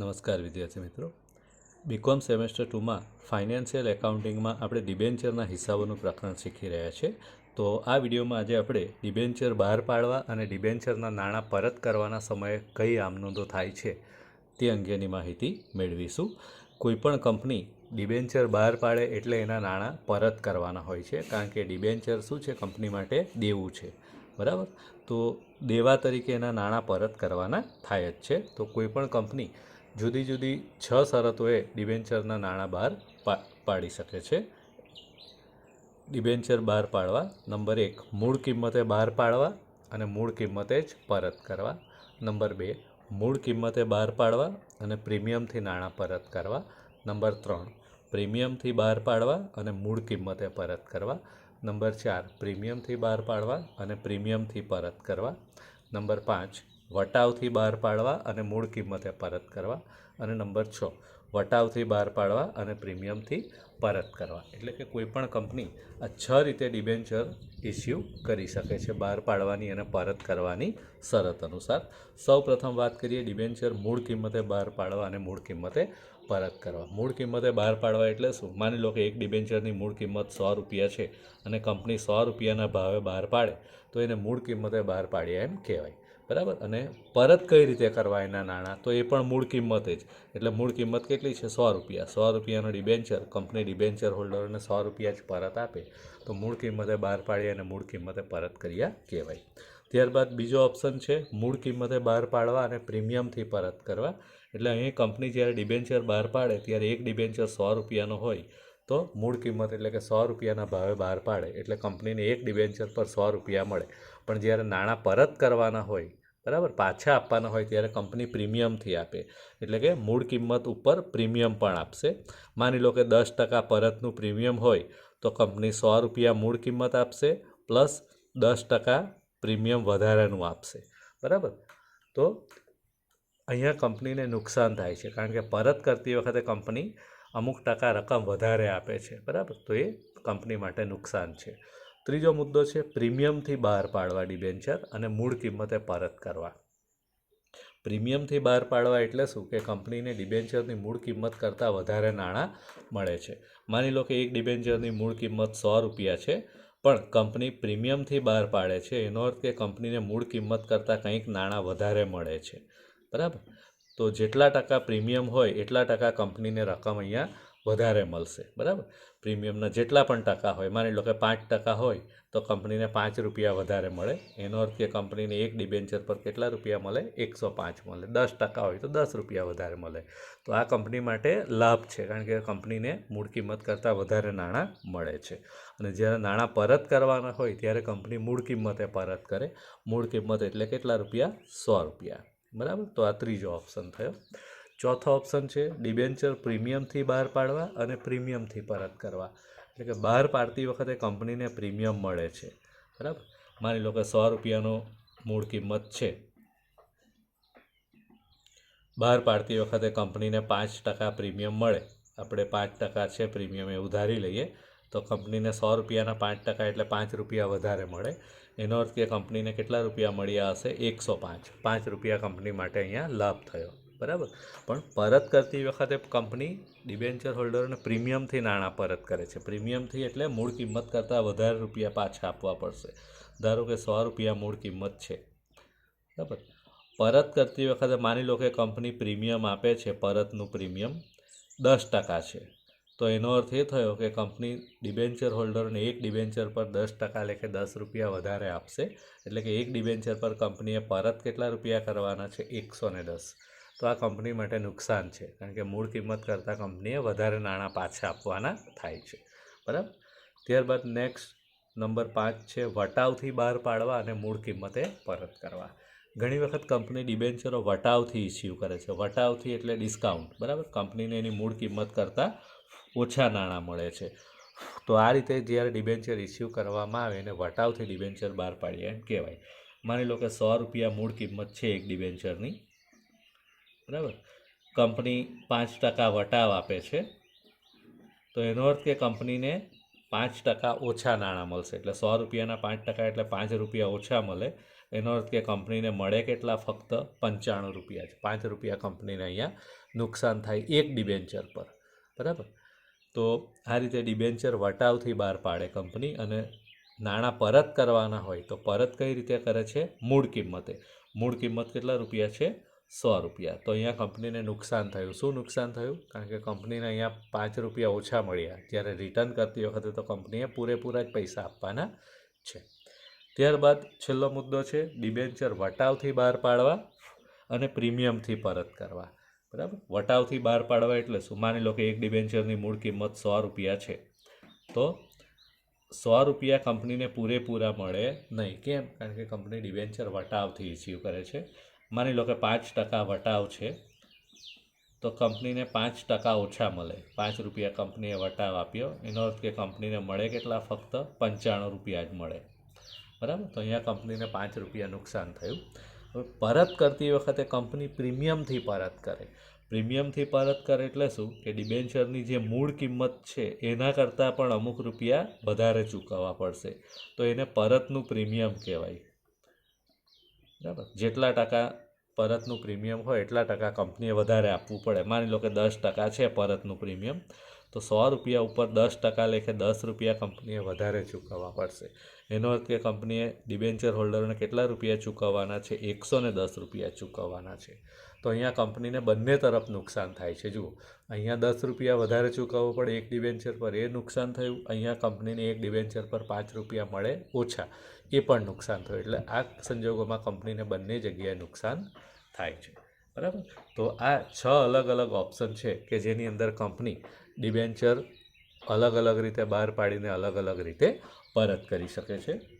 નમસ્કાર વિદ્યાર્થી મિત્રો. બીકોમ સેમેસ્ટર ટુમાં ફાઇનાન્શિયલ એકાઉન્ટિંગમાં આપણે ડિબેન્ચરના હિસાબોનું પ્રકરણ શીખી રહ્યા છે તો આ વિડીયોમાં આજે આપણે ડિબેન્ચર બહાર પાડવા અને ડિબેન્ચરના નાણાં પરત કરવાના સમયે કઈ આમનોંધો થાય છે તે અંગેની માહિતી મેળવીશું. કોઈપણ કંપની ડિબેન્ચર બહાર પાડે એટલે એના નાણાં પરત કરવાના હોય છે, કારણ કે ડિબેન્ચર શું છે? કંપની માટે દેવું છે. બરાબર? તો દેવા તરીકે એના નાણાં પરત કરવાના થાય જ છે. તો કોઈપણ કંપની જુદી જુદી છ શરતોએ ડિબેન્ચરના નાણાં બહાર પાડી શકે છે. ડિબેન્ચર બહાર પાડવા. નંબર એક, મૂળ કિંમતે બહાર પાડવા અને મૂળ કિંમતે જ પરત કરવા. નંબર બે, મૂળ કિંમતે બહાર પાડવા અને પ્રીમિયમથી નાણાં પરત કરવા. નંબર ત્રણ, પ્રીમિયમથી બહાર પાડવા અને મૂળ કિંમતે પરત કરવા. નંબર ચાર, પ્રીમિયમથી બહાર પાડવા અને પ્રીમિયમથી પરત કરવા. નંબર પાંચ વટાવથી બહાર પાડવા અને મૂળ કિંમતે પરત કરવા અને નંબર છ, વટાવથી બહાર પાડવા અને પ્રીમિયમથી પરત કરવા. એટલે કે કોઈપણ કંપની આ છ રીતે ડિબેન્ચર ઇસ્યુ કરી શકે છે બહાર પાડવાની અને પરત કરવાની શરત અનુસાર. સૌ પ્રથમ વાત કરીએ ડિબેન્ચર મૂળ કિંમતે બહાર પાડવા અને મૂળ કિંમતે પરત કરવા. મૂળ કિંમતે બહાર પાડવા એટલે શું? માની લો કે એક ડિબેન્ચરની મૂળ કિંમત સો રૂપિયા છે અને કંપની સો રૂપિયાના ભાવે બહાર પાડે, તો એને મૂળ કિંમતે બહાર પાડ્યા એમ કહેવાય. બરાબર? અને પરત કઈ રીતે કરવા એના નાણાં? તો એ પણ મૂળ કિંમતે જ. એટલે મૂળ કિંમત કેટલી છે? સો રૂપિયા. સો રૂપિયાનો ડિબેન્ચર કંપની ડિબેન્ચર હોલ્ડરને સો રૂપિયા જ પરત આપે. તો મૂળ કિંમતે બહાર પાડી અને મૂળ કિંમતે પરત કર્યા કહેવાય. ત્યારબાદ બીજો ઓપ્શન છે, મૂળ કિંમતે બહાર પાડવા અને પ્રીમિયમથી પરત કરવા. એટલે અહીં કંપની જ્યારે ડિબેન્ચર બહાર પાડે, ત્યારે એક ડિબેન્ચર સો રૂપિયાનો હોય. તો મૂળ કિંમત એટલે કે સો રૂપિયાના ભાવે બહાર પાડે. એટલે કંપનીને એક ડિબેન્ચર પર સો રૂપિયા મળે. પણ જ્યારે નાણાં પરત કરવાના હોય, બરાબર, પાછા આપવાના હોય ત્યારે કંપની પ્રીમિયમથી આપે. એટલે કે મૂળ કિંમત ઉપર પ્રીમિયમ પણ આપશે. માની લો કે દસ ટકા પરતનું પ્રીમિયમ હોય, તો કંપની સો રૂપિયા મૂળ કિંમત આપશે પ્લસ દસ ટકા પ્રીમિયમ વધારાનું આપશે. બરાબર? તો અહીંયા કંપનીને નુકસાન થાય છે, કારણ કે પરત કરતી વખતે કંપની અમુક ટકા રકમ વધારે આપે છે. બરાબર? તો એ કંપની માટે નુકસાન છે. ત્રીજો મુદ્દો છે પ્રીમિયમથી બહાર પાડવા ડિબેન્ચર અને મૂળ કિંમતે પરત કરવા. પ્રીમિયમથી બહાર પાડવા એટલે શું? કે કંપનીને ડિબેન્ચરની મૂળ કિંમત કરતાં વધારે નાણાં મળે છે. માની લો કે એક ડિબેન્ચરની મૂળ કિંમત સો રૂપિયા છે, પણ કંપની પ્રીમિયમથી બહાર પાડે છે, એનો અર્થ કે કંપનીને મૂળ કિંમત કરતાં કંઈક નાણાં વધારે મળે છે. બરાબર? તો જેટલા ટકા પ્રીમિયમ હોય, એટલા ટકા કંપનીને રકમ અહીંયા વધારે મળશે, બરાબર? પ્રીમિયમના જેટલા પણ ટકા હોય, માની લો કે પાંચ ટકા હોય, તો કંપનીને પાંચ રૂપિયા વધારે મળે. એનો અર્થ કે કંપનીને એક ડિબેન્ચર પર કેટલા રૂપિયા મળે? એકસો પાંચ મળે. દસ ટકા હોય તો દસ રૂપિયા વધારે મળે. તો આ કંપની માટે લાભ છે, કારણ કે કંપનીને મૂળ કિંમત કરતાં વધારે નાણાં મળે છે. અને જ્યારે નાણાં પરત કરવાના હોય, ત્યારે કંપની મૂળ કિંમતે પરત કરે. મૂળ કિંમત એટલે કેટલા રૂપિયા? સો રૂપિયા. બરાબર? તો આ ત્રીજો ઓપ્શન થયો. ચોથો ઓપ્શન છે ડિબેન્ચર પ્રીમિયમથી બહાર પાડવા અને પ્રીમિયમથી પરત કરવા. એટલે કે બહાર પાડતી વખતે કંપનીને પ્રીમિયમ મળે છે. બરાબર? માની લો કે સો રૂપિયાનો મૂળ કિંમત છે. બહાર પાડતી વખતે કંપનીને પાંચ ટકા પ્રીમિયમ મળે. આપણે પાંચ ટકા છે પ્રીમિયમ એ ઉધારી લઈએ, તો કંપનીને સો રૂપિયાના પાંચ ટકા એટલે પાંચ રૂપિયા વધારે મળે. એનો અર્થ કે કંપનીને કેટલા રૂપિયા મળ્યા હશે? એકસો પાંચ. પાંચ રૂપિયા કંપની માટે અહીંયા લાભ થયો. બરાબર? પણ પરત કરતી વખતે કંપની ડિબેન્ચર હોલ્ડરને પ્રીમિયમથી નાણાં પરત કરે છે. પ્રીમિયમથી એટલે મૂળ કિંમત કરતાં વધારે રૂપિયા પાછા આપવા પડશે. ધારો કે સો રૂપિયા મૂળ કિંમત છે. બરાબર? પરત કરતી વખતે માની લો કે કંપની પ્રીમિયમ આપે છે, પરતનું પ્રીમિયમ દસ ટકા છે. તો એનો અર્થ એ થયો કે કંપની ડિબેન્ચર હોલ્ડરને એક ડિબેન્ચર પર દસ ટકા લેખે દસ રૂપિયા વધારે આપશે. એટલે કે એક ડિબેન્ચર પર કંપનીએ પરત કેટલા રૂપિયા કરવાના છે? એકસો ને દસ. તો આ કંપની માટે નુકસાન છે. કારણ કે મૂળ કિંમત કરતાં કંપનીએ વધારે નાણાં પાછા આપવાના થાય છે. બરાબર? ત્યારબાદ નેક્સ્ટ નંબર પાંચ છે, વટાવથી બહાર પાડવા અને મૂળ કિંમતે પરત કરવા. ઘણી વખત કંપની ડિબેન્ચરો વટાવથી ઇસ્યુ કરે છે. વટાવથી એટલે ડિસ્કાઉન્ટ બરાબર? કંપનીને એની મૂળ કિંમત કરતાં ઓછા નાણાં મળે છે. તો આ રીતે જ્યારે ડિબેન્ચર ઇસ્યુ કરવામાં આવે એને વટાવથી ડિબેન્ચર બહાર પાડીએ એમ કહેવાય. માની લો કે સો રૂપિયા મૂળ કિંમત છે એક ડિબેન્ચરની. બરાબર? કંપની પાંચ ટકા વટાવ આપે છે. તો એનો અર્થ કે કંપનીને પાંચ ટકા ઓછા નાણાં મળશે. એટલે સો રૂપિયાના પાંચ ટકા એટલે પાંચ રૂપિયા ઓછા મળે. એનો અર્થ કે કંપનીને મળે કેટલા? ફક્ત પંચાણું રૂપિયા છે પાંચ રૂપિયા કંપનીને અહીંયા નુકસાન થાય એક ડિબેન્ચર પર. બરાબર? તો આ રીતે ડિબેન્ચર વટાવથી બહાર પાડે કંપની અને નાણાં પરત કરવાના હોય તો પરત કઈ રીતે કરે છે? મૂળ કિંમતે. મૂળ કિંમત કેટલા રૂપિયા છે? સો રૂપિયા. તો અહીંયા કંપનીને નુકસાન થયું. શું નુકસાન થયું? કારણ કે કંપનીને અહીંયા પાંચ રૂપિયા ઓછા મળ્યા. જ્યારે રિટર્ન કરતી વખતે તો કંપનીએ પૂરેપૂરા જ પૈસા આપવાના છે. ત્યારબાદ છેલ્લો મુદ્દો છે ડિબેન્ચર વટાવથી બહાર પાડવા અને પ્રીમિયમથી પરત કરવા. બરાબર? વટાવથી બહાર પાડવા એટલે શું? માની લો કે એક ડિબેન્ચરની મૂળ કિંમત સો રૂપિયા છે. તો સો રૂપિયા કંપનીને પૂરેપૂરા મળે નહીં. કેમ? કારણ કે કંપની ડિબેન્ચર વટાવથી ઇસ્યુ કરે છે. માની લો કે પાંચ ટકા વટાવ છે, તો કંપનીને પાંચ ટકા ઓછા મળે. પાંચ રૂપિયા કંપનીએ વટાવ આપ્યો. એનો અર્થ કે કંપનીને મળે કેટલા? ફક્ત પંચાણું રૂપિયા જ મળે. બરાબર? તો અહીંયા કંપનીને પાંચ રૂપિયા નુકસાન થયું. હવે પરત કરતી વખતે કંપની પ્રીમિયમથી પરત કરે. પ્રીમિયમથી પરત કરે એટલે શું? કે ડિબેન્ચરની જે મૂળ કિંમત છે, એના કરતાં પણ અમુક રૂપિયા વધારે ચૂકવવા પડશે. તો એને પરતનું પ્રીમિયમ કહેવાય. બરાબર. જેટલા ટકા પરતનું પ્રીમિયમ હોય એટલા ટકા કંપનીએ વધારે આપવું પડે. માની લો કે દસ ટકા છે પરતનું પ્રીમિયમ. તો સો રૂપિયા ઉપર દસ ટકા લેખે દસ રૂપિયા કંપનીએ વધારે ચૂકવવા પડશે. એનો અર્થ કે કંપનીએ ડિબેન્ચર હોલ્ડરને કેટલા રૂપિયા ચૂકવવાના છે? એકસો ને દસ રૂપિયા ચૂકવવાના છે. તો અહીંયા કંપનીને બંને તરફ નુકસાન થાય છે. જુઓ, અહીંયા દસ રૂપિયા વધારે ચૂકવવો પડે એક ડિબેન્ચર પર, એ નુકસાન થયું. અહીંયા કંપનીને એક ડિબેન્ચર પર પાંચ રૂપિયા મળે ઓછા. એ પણ નુકસાન થયું. એટલે આ સંજોગોમાં કંપનીને બંને જગ્યાએ નુકસાન થાય છે. બરાબર? તો આ છ અલગ અલગ ઓપ્શન છે કે જેની અંદર કંપની ડિબેન્ચર અલગ અલગ રીતે બહાર પાડીને અલગ અલગ રીતે પરત કરી શકે છે.